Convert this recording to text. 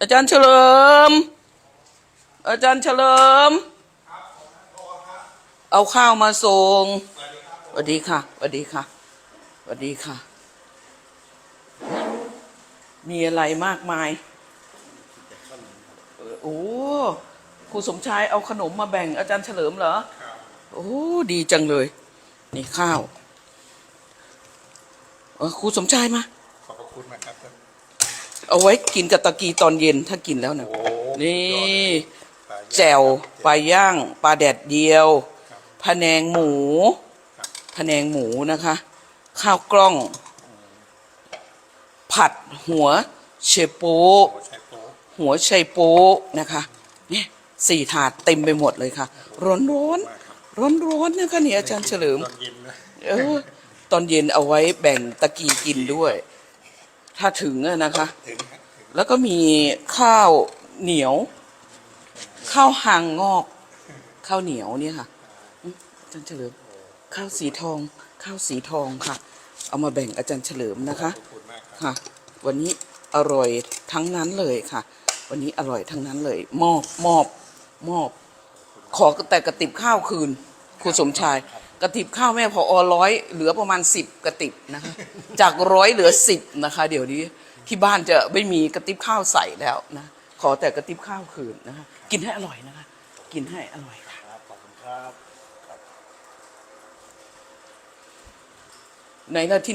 อาจารย์เฉลิม อาจารย์เฉลิม เอาข้าวมาส่งสวัสดีค่ะสวัสดีค่ะสวัสดีค่ะ มีอะไรมากมายโอ้ครูสมชายเอาขนมมาแบ่งอาจารย์เฉลิมเหรอโอ้ดีจังเลย นี่ข้าวเออครูสมชายมา ขอบพระคุณนะครับ เอาไว้กินกับตะกีตอนเย็นถ้ากินแล้วนะโอ้นี่ปลาย่างแจ่วปลาย่างปลาแดดเดียวพะแนงหมูพะแนงหมูนะคะ ข้าวกล้อง ผัดหัวเชโปโอ้ใช้โป๊ะหัวไชโปนะคะเนี่ยสี่ถาดเต็มไปหมดเลยค่ะ ร้อนร้อนร้อนร้อนๆนะคะเนี่ยอาจารย์เฉลิมตอนเย็นนะเออ ตอนเย็นเอาไว้แบ่งตะกีกินด้วย ถ้าถึงอะนะคะ ถึงฮะถึงแล้วก็มีข้าวเหนียว ข้าวหางงอก ข้าวเหนียวเนี่ยค่ะอืมอาจารย์เฉลิม ข้าวสีทอง ข้าวสีทองค่ะ เอามาแบ่งอาจารย์เฉลิมนะคะ ขอบคุณมากครับค่ะ วันนี้อร่อยทั้งนั้นเลยค่ะ วันนี้อร่อยทั้งนั้นเลย มอบมอบมอบ ขอแต่กระติบข้าวคืน ครูสมชาย กระติบข้าวแม่พออร้อยเหลือประมาณสิบกระติบนะคะ จากร้อยเหลือสิบนะคะ เดี๋ยวนี้ที่บ้านจะไม่มีกระติบข้าวใส่แล้วนะ ขอแต่กระติบข้าวคืนนะคะ กินให้อร่อยนะคะ กินให้อร่อยค่ะครับขอบคุณครับในหน้าที่นี้